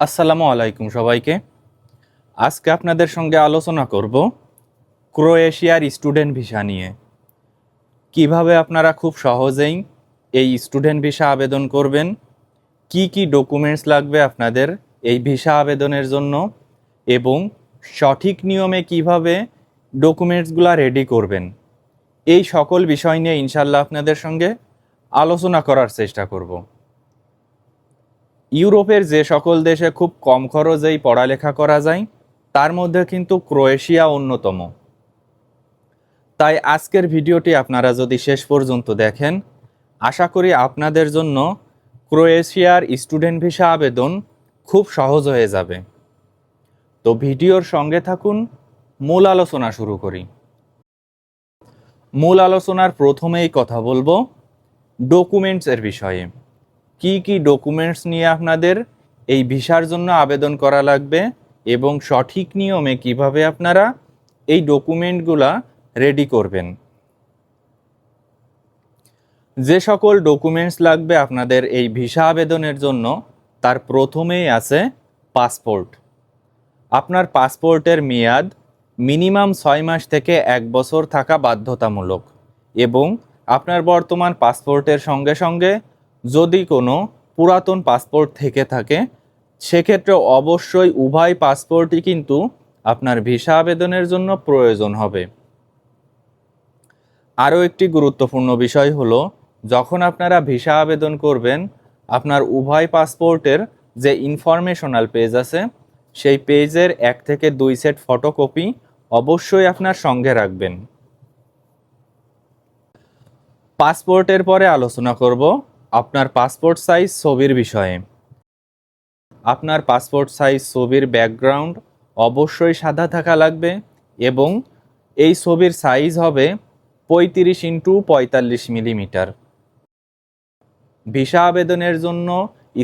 আসসালামু আলাইকুম সবাইকে। আজকে আপনাদের সঙ্গে আলোচনা করব ক্রোয়েশিয়ার স্টুডেন্ট ভিসা নিয়ে। কীভাবে আপনারা খুব সহজেই এই স্টুডেন্ট ভিসা আবেদন করবেন? কি কি ডকুমেন্টস লাগবে আপনাদের এই ভিসা আবেদনের জন্য? এবং সঠিক নিয়মে কীভাবে ডকুমেন্টসগুলো রেডি করবেন? এই সকল বিষয় নিয়ে ইনশাল্লাহ আপনাদের সঙ্গে আলোচনা করার চেষ্টা করব। ইউরোপের যে সকল দেশে খুব কম খরচেই পড়ালেখা করা যায়, তার মধ্যে কিন্তু ক্রোয়েশিয়া অন্যতম। তাই আজকের ভিডিওটি আপনারা যদি শেষ পর্যন্ত দেখেন, আশা করি আপনাদের জন্য ক্রোয়েশিয়ার স্টুডেন্ট ভিসা আবেদন খুব সহজ হয়ে যাবে। তো ভিডিওর সঙ্গে থাকুন, মূল আলোচনা শুরু করি। মূল আলোচনার প্রথমেই কথা বলব ডকুমেন্টসের বিষয়ে। কি কি ডকুমেন্টস নিয়ে আপনাদের এই ভিসার জন্য আবেদন করা লাগবে এবং সঠিক নিয়মে কীভাবে আপনারা এই ডকুমেন্টগুলা রেডি করবেন? যে সকল ডকুমেন্টস লাগবে আপনাদের এই ভিসা আবেদনের জন্য, তার প্রথমেই আছে পাসপোর্ট আপনার পাসপোর্টের মেয়াদ মিনিমাম ছয় মাস থেকে এক বছর থাকা বাধ্যতামূলক এবং আপনার বর্তমান পাসপোর্টের সঙ্গে সঙ্গে যদি কোনো পুরাতন পাসপোর্ট থেকে থাকে, সেক্ষেত্রে অবশ্যই উভয় পাসপোর্টই কিন্তু আপনার ভিসা আবেদনের জন্য প্রয়োজন হবে। আরও একটি গুরুত্বপূর্ণ বিষয় হলো, যখন আপনারা ভিসা আবেদন করবেন, আপনার উভয় পাসপোর্টের যে ইনফরমেশনাল পেজ আছে, সেই পেজের এক থেকে দুই সেট ফটোকপি অবশ্যই আপনার সঙ্গে রাখবেন। পাসপোর্টের পরে আলোচনা করব। আপনার পাসপোর্ট সাইজ ছবির বিষয়ে। আপনার পাসপোর্ট সাইজ ছবির ব্যাকগ্রাউন্ড অবশ্যই সাদা থাকা লাগবে এবং এই ছবির সাইজ হবে পঁয়ত্রিশ ইন্টু পঁয়তাল্লিশ মিলিমিটার। ভিসা আবেদনের জন্য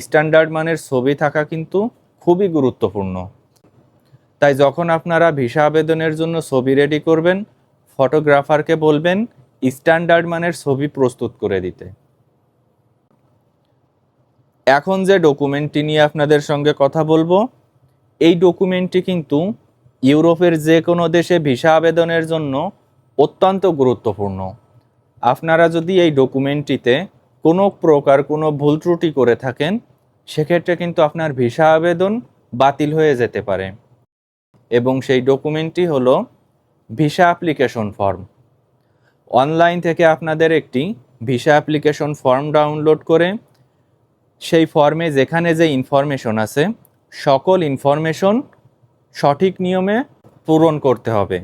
স্ট্যান্ডার্ড মানের ছবি থাকা কিন্তু খুবই গুরুত্বপূর্ণ। তাই যখন আপনারা ভিসা আবেদনের জন্য ছবি রেডি করবেন, ফটোগ্রাফারকে বলবেন, স্ট্যান্ডার্ড মানের ছবি প্রস্তুত করে দিতে। এখন যে ডকুমেন্টটি নিয়ে আপনাদের সঙ্গে কথা বলব, এই ডকুমেন্টটি কিন্তু ইউরোপের যে কোনো দেশে ভিসা আবেদনের জন্য অত্যন্ত গুরুত্বপূর্ণ। আপনারা যদি এই ডকুমেন্টটিতে কোনো প্রকার কোনো ভুল ত্রুটি করে থাকেন, সেক্ষেত্রে কিন্তু আপনার ভিসা আবেদন বাতিল হয়ে যেতে পারে। এবং সেই ডকুমেন্টটি হলো ভিসা অ্যাপ্লিকেশন ফর্ম। অনলাইন থেকে আপনাদের একটি ভিসা অ্যাপ্লিকেশন ফর্ম ডাউনলোড করে সেই ফর্মে যেখানে যে ইনফরমেশন আছে, সকল ইনফরমেশন সঠিক নিয়মে পূরণ করতে হবে।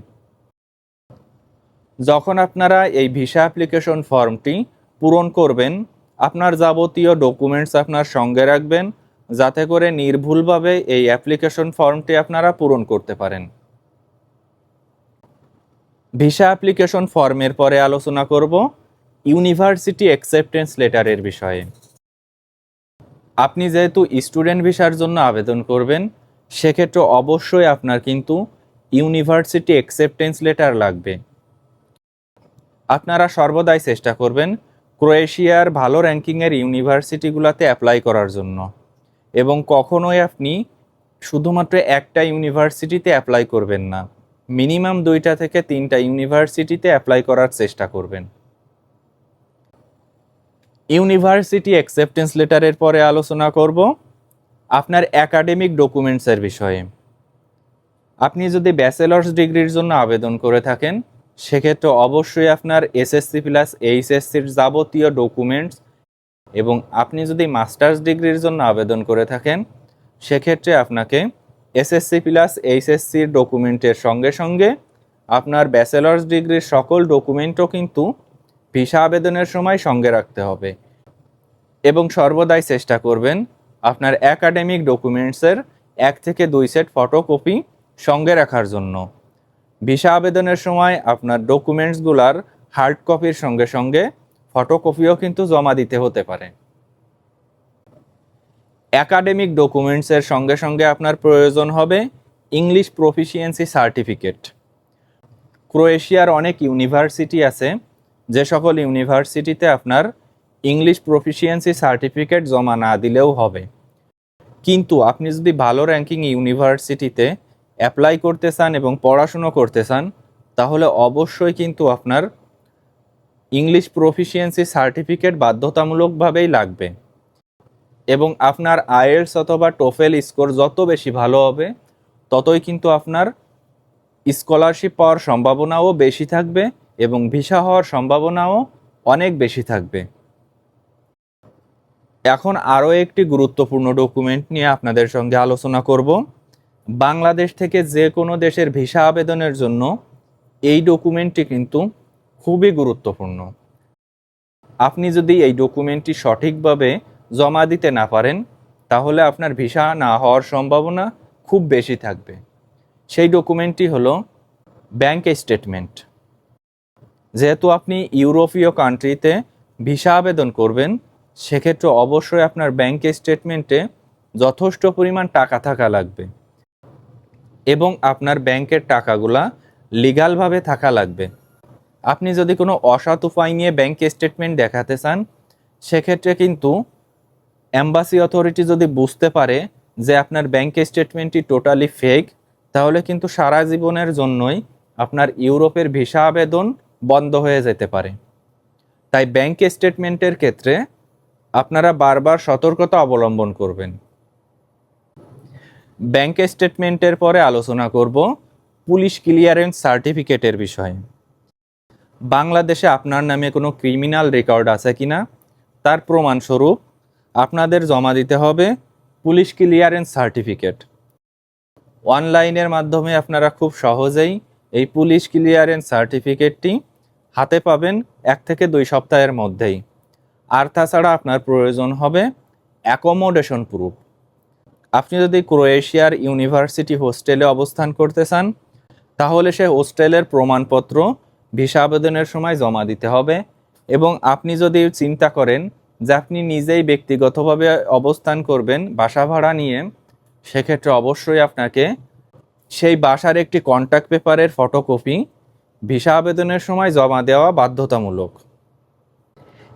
যখন আপনারা এই ভিসা অ্যাপ্লিকেশন ফর্মটি পূরণ করবেন, আপনার যাবতীয় ডকুমেন্টস আপনার সঙ্গে রাখবেন, যাতে করে নির্ভুলভাবে এই অ্যাপ্লিকেশন ফর্মটি আপনারা পূরণ করতে পারেন। ভিসা অ্যাপ্লিকেশন ফর্মের পরে আলোচনা করব ইউনিভার্সিটি অ্যাকসেপ্টেন্স লেটারের বিষয়ে। আপনি যেহেতু স্টুডেন্ট ভিসার জন্য আবেদন করবেন, সেক্ষেত্রে অবশ্যই আপনার কিন্তু ইউনিভার্সিটি অ্যাকসেপ্টেন্স লেটার লাগবে। আপনারা সর্বদাই চেষ্টা করবেন ক্রোয়েশিয়ার ভালো র্যাঙ্কিংয়ের ইউনিভার্সিটিগুলোতে অ্যাপ্লাই করার জন্য এবং কখনোই আপনি শুধুমাত্র একটা ইউনিভার্সিটিতে অ্যাপ্লাই করবেন না, মিনিমাম দুইটা থেকে তিনটা ইউনিভার্সিটিতে অ্যাপ্লাই করার চেষ্টা করবেন। ইউনিভার্সিটি অ্যাকসেপ্টেন্স লেটারের পরে আলোচনা করব আপনার একাডেমিক ডকুমেন্টসের বিষয়ে। আপনি যদি ব্যাচেলার্স ডিগ্রির জন্য আবেদন করে থাকেন, সেক্ষেত্রে অবশ্যই আপনার এসএসসি প্লাস এইচএসসির যাবতীয় ডকুমেন্টস এবং আপনি যদি মাস্টার্স ডিগ্রির জন্য আবেদন করে থাকেন, সেক্ষেত্রে আপনাকে এসএসসি প্লাস এইচএসসির ডকুমেন্টের সঙ্গে সঙ্গে আপনার ব্যাচেলার্স ডিগ্রির সকল ডকুমেন্টও কিন্তু ভিসা আবেদনের সময় সঙ্গে রাখতে হবে। এবং সর্বদাই চেষ্টা করবেন আপনার একাডেমিক ডকুমেন্টসের এক থেকে দুই সেট ফটোকপি সঙ্গে রাখার জন্য। ভিসা আবেদনের সময় আপনার ডকুমেন্টসগুলার হার্ড কপির সঙ্গে সঙ্গে ফটোকপিও কিন্তু জমা দিতে হতে পারে। একাডেমিক ডকুমেন্টসের সঙ্গে সঙ্গে আপনার প্রয়োজন হবে ইংলিশ প্রফিসিয়েন্সি সার্টিফিকেট। ক্রোয়েশিয়ার অনেক ইউনিভার্সিটি আছে যে সকল ইউনিভার্সিটিতে আপনার ইংলিশ প্রফিসিয়েন্সি সার্টিফিকেট জমা না দিলেও হবে। কিন্তু আপনি যদি ভালো র্যাঙ্কিং ইউনিভার্সিটিতে অ্যাপ্লাই করতে চান এবং পড়াশুনো করতে চান, তাহলে অবশ্যই কিন্তু আপনার ইংলিশ প্রফিসিয়েন্সি সার্টিফিকেট বাধ্যতামূলকভাবেই লাগবে। এবং আপনার আইএলস অথবা টোফেল স্কোর যত বেশি ভালো হবে, ততই কিন্তু আপনার স্কলারশিপ পাওয়ার সম্ভাবনাও বেশি থাকবে। এবং ভিসা হওয়ার সম্ভাবনাও অনেক বেশি থাকবে। এখন আরও একটি গুরুত্বপূর্ণ ডকুমেন্ট নিয়ে আপনাদের সঙ্গে আলোচনা করব। বাংলাদেশ থেকে যে কোনো দেশের ভিসা আবেদনের জন্য এই ডকুমেন্টটি কিন্তু খুবই গুরুত্বপূর্ণ। আপনি যদি এই ডকুমেন্টটি সঠিকভাবে জমা দিতে না পারেন, তাহলে আপনার ভিসা না হওয়ার সম্ভাবনা খুব বেশি থাকবে। সেই ডকুমেন্টটি হলো ব্যাংক স্টেটমেন্ট। যেহেতু আপনি ইউরোপীয় কান্ট্রিতে ভিসা আবেদন করবেন, সেক্ষেত্রে অবশ্যই আপনার ব্যাংক স্টেটমেন্টে যথেষ্ট পরিমাণ টাকা থাকা লাগবে এবং আপনার ব্যাংকের টাকাগুলা লিগালভাবে থাকা লাগবে। আপনি যদি কোনো অসৎ উপায় নিয়ে ব্যাংক স্টেটমেন্ট দেখাতে চান, সেক্ষেত্রে কিন্তু অ্যাম্বাসি অথরিটি যদি বুঝতে পারে যে আপনার ব্যাংক স্টেটমেন্টটি টোটালি ফেক তাহলে কিন্তু সারা জীবনের জন্যই আপনার ইউরোপের ভিসা আবেদন বন্ধ হয়ে যেতে পারে। তাই ব্যাংক স্টেটমেন্টের ক্ষেত্রে আপনারা বারবার সতর্কতা অবলম্বন করবেন। ব্যাংক স্টেটমেন্টের পরে আলোচনা করব পুলিশ ক্লিয়ারেন্স সার্টিফিকেটের বিষয়ে। বাংলাদেশে আপনার নামে কোনো ক্রিমিনাল রেকর্ড আছে কিনা? তার প্রমাণস্বরূপ আপনাদের জমা দিতে হবে পুলিশ ক্লিয়ারেন্স সার্টিফিকেট অনলাইনের মাধ্যমে আপনারা খুব সহজেই এই পুলিশ ক্লিয়ারেন্স সার্টিফিকেটটি হাতে পাবেন এক থেকে দুই সপ্তাহের মধ্যেই। আর তাছাড়া আপনার প্রয়োজন হবে অ্যাকোমোডেশন প্রুফ আপনি যদি ক্রোয়েশিয়ার ইউনিভার্সিটি হোস্টেলে অবস্থান করতে চান, তাহলে সে হোস্টেলের প্রমাণপত্র, ভিসা আবেদনের সময় জমা দিতে হবে এবং আপনি যদি চিন্তা করেন যে আপনি নিজেই ব্যক্তিগতভাবে অবস্থান করবেন বাসা ভাড়া নিয়ে, সেক্ষেত্রে অবশ্যই আপনাকে সেই বাসার একটি কন্ট্যাক্ট পেপারের ফটোকপি ভিসা আবেদনের সময় জমা দেওয়া বাধ্যতামূলক।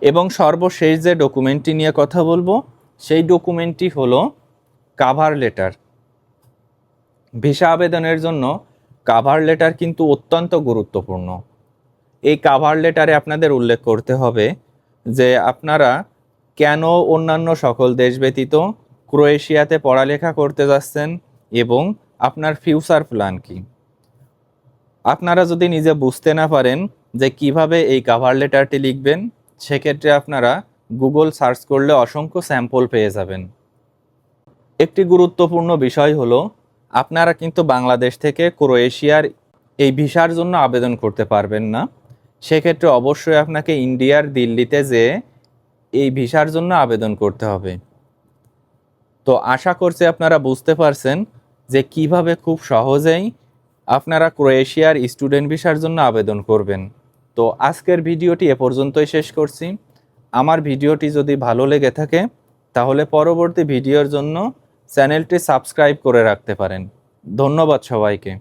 এবং সর্বশেষ যে ডকুমেন্টটি নিয়ে কথা বলব, সেই ডকুমেন্টটি হলো কাভার লেটার। ভিসা আবেদনের জন্য কাভার লেটার কিন্তু অত্যন্ত গুরুত্বপূর্ণ। এই কাভার লেটারে আপনাদের উল্লেখ করতে হবে যে আপনারা কেন অন্যান্য সকল দেশ ব্যতীত ক্রোয়েশিয়াতে পড়ালেখা করতে যাচ্ছেন এবং আপনার ফিউচার প্ল্যান কি। আপনারা যদি নিজে বুঝতে না পারেন যে কীভাবে এই কাভার লেটারটি লিখবেন, সেক্ষেত্রে আপনারা গুগল সার্চ করলে অসংখ্য স্যাম্পল পেয়ে যাবেন। একটি গুরুত্বপূর্ণ বিষয় হলো, আপনারা কিন্তু বাংলাদেশ থেকে ক্রোয়েশিয়ার এই ভিসার জন্য আবেদন করতে পারবেন না। সেক্ষেত্রে অবশ্যই আপনাকে ইন্ডিয়ার দিল্লিতে যে এই ভিসার জন্য আবেদন করতে হবে। তো আশা করছি আপনারা বুঝতে পারছেন যে কীভাবে খুব সহজেই আপনারা ক্রোয়েশিয়ার স্টুডেন্ট ভিসার জন্য আবেদন করবেন। তো আজকের ভিডিওটি এ পর্যন্তই শেষ করছি। আমার ভিডিওটি যদি ভালো লেগে থাকে, তাহলে পরবর্তী ভিডিওর জন্য চ্যানেলটি সাবস্ক্রাইব করে রাখতে পারেন। ধন্যবাদ সবাইকে।